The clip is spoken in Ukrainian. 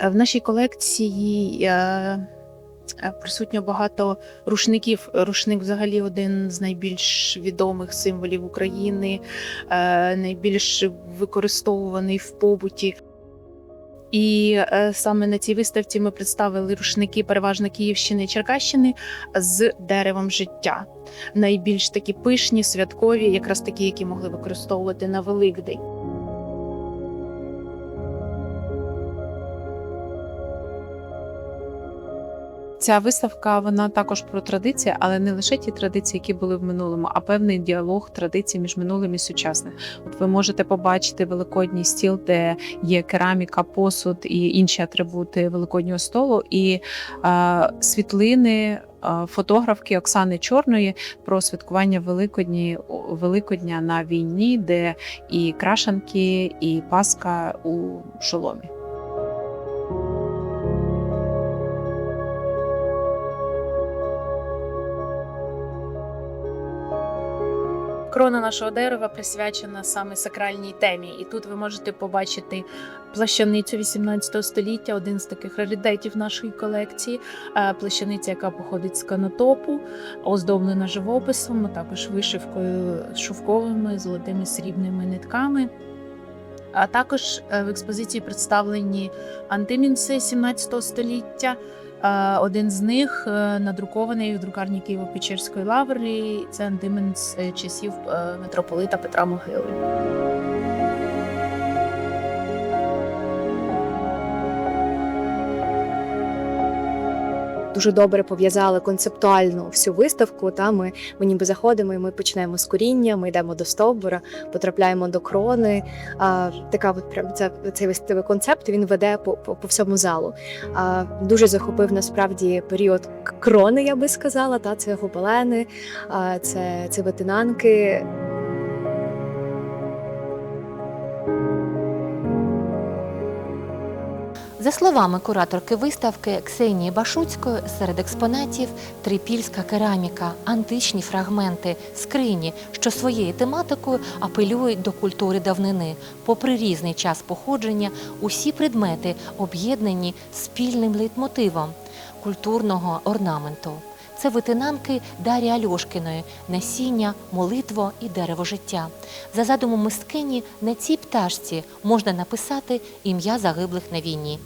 Е, В нашій колекції е, е, присутньо багато рушників. Рушник взагалі один з найбільш відомих символів України, найбільш використовуваний в побуті. І саме на цій виставці ми представили рушники переважно Київщини і Черкащини з деревом життя. Найбільш такі пишні, святкові, якраз такі, які могли використовувати на Великдень. Ця виставка вона також про традиції, але не лише ті традиції, які були в минулому, а певний діалог традицій між минулим і сучасним. От ви можете побачити великодній стіл, де є кераміка, посуд і інші атрибути великоднього столу, і е, світлини. е, Фотографки Оксани Чорної про святкування Великодні Великодня на війні, де і крашанки, і Пасха у шоломі. Крона нашого дерева присвячена саме сакральній темі, і тут ви можете побачити плащаницю 18 століття, один з таких раритетів нашої колекції. Е, Плащаниця, яка походить з канотопу, оздоблена живописом, також вишивкою шовковими золотими срібними нитками. А також е, в експозиції представлені антимінси 17 століття. Один з них е, надрукований в друкарні Києво-Печерської лаври. Це антимен з е, часів е, митрополита Петра Могили. Дуже добре пов'язали концептуально всю виставку. Та ми, ми ніби заходимо, і ми починаємо з коріння, ми йдемо до стовбура, потрапляємо до крони. А, така от прям ця, цей виставий концепт він веде по, по, по всьому залу. А, дуже захопив насправді період крони, я би сказала. Та це гобелени, а, це, це ветенанки. За словами кураторки виставки Ксенії Башуцької, серед експонатів трипільська кераміка, античні фрагменти, скрині, що своєю тематикою апелюють до культури давнини. Попри різний час походження, усі предмети об'єднані спільним лейтмотивом культурного орнаменту. Це витинанки Дарі Альошкіної, насіння, молитво і дерево життя. За задумом мисткині на цій пташці можна написати ім'я загиблих на війні.